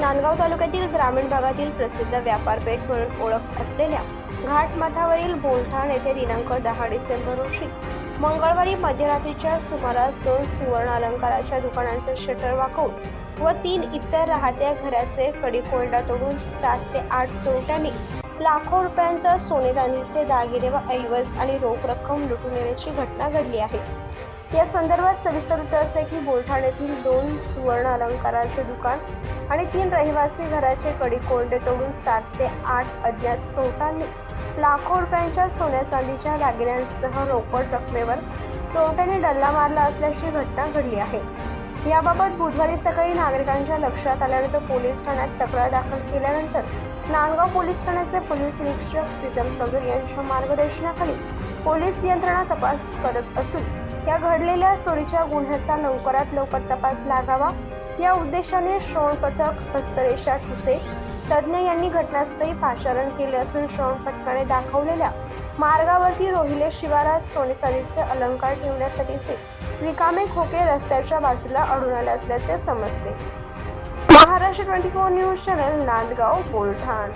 नांदगाव तालुक्यातील ग्रामीण भागातील प्रसिद्ध व्यापारपेठ म्हणून ओळख असलेल्या घाटमाथावरील बोलठाण येथे दिनांक दहा डिसेंबर रोजी मंगळवारी मध्यरात्रीच्या सुमारास दोन सुवर्ण अलंकाराच्या दुकानांचे शटर वाकवून व तीन इतर राहत्या घराचे कडीकोंडा तोडून सात ते आठ चोरट्यांनी लाखो रुपयांचा सोने चांदीचे दागिने व ऐवज आणि रोख रक्कम लुटून येण्याची घटना घडली आहे. या संदर्भात सविस्तर वृत्त असे की बोलठाण दोन सुवर्ण अलंकाराचे दुकान आणि तीन रहिवासी घराचे कडी कोंडे तोडून सात ते आठ अज्ञात सोटांनी लाखो रुपयांच्या सोन्या चांदीच्या दागिन्यांसह रोकड रकमेवर चोरट्याने डल्ला मारला असल्याची घटना घडली आहे. याबाबत बुधवारी सकाळी नागरिकांच्या लक्षात आल्यानंतर पोलीस ठाण्यात तक्रार दाखल केल्यानंतर नांदगाव पोलीस ठाण्याचे पोलीस निरीक्षक प्रीतम चौधरी यांच्या मार्गदर्शनाखाली पोलीस यंत्रणा तपास करत असून या घडलेल्या चोरीच्या गुन्ह्याचा लवकरात लवकर तपास लागावा. या उद्देशाने श्रवण पथक हस्तरेषा ठुसे तज्ज्ञ यांनी घटनास्थळी पाचारण केले असून श्रवण पथकाने दाखवलेल्या मार्गावरती रोहिले शिवारात सोनेसालीचे अलंकार ठेवण्यासाठीचे रिकामे खोके रस्त्याच्या बाजूला अडून आले असल्याचे समजते. Maharashtra twenty four news channel Nandgaon Bolthan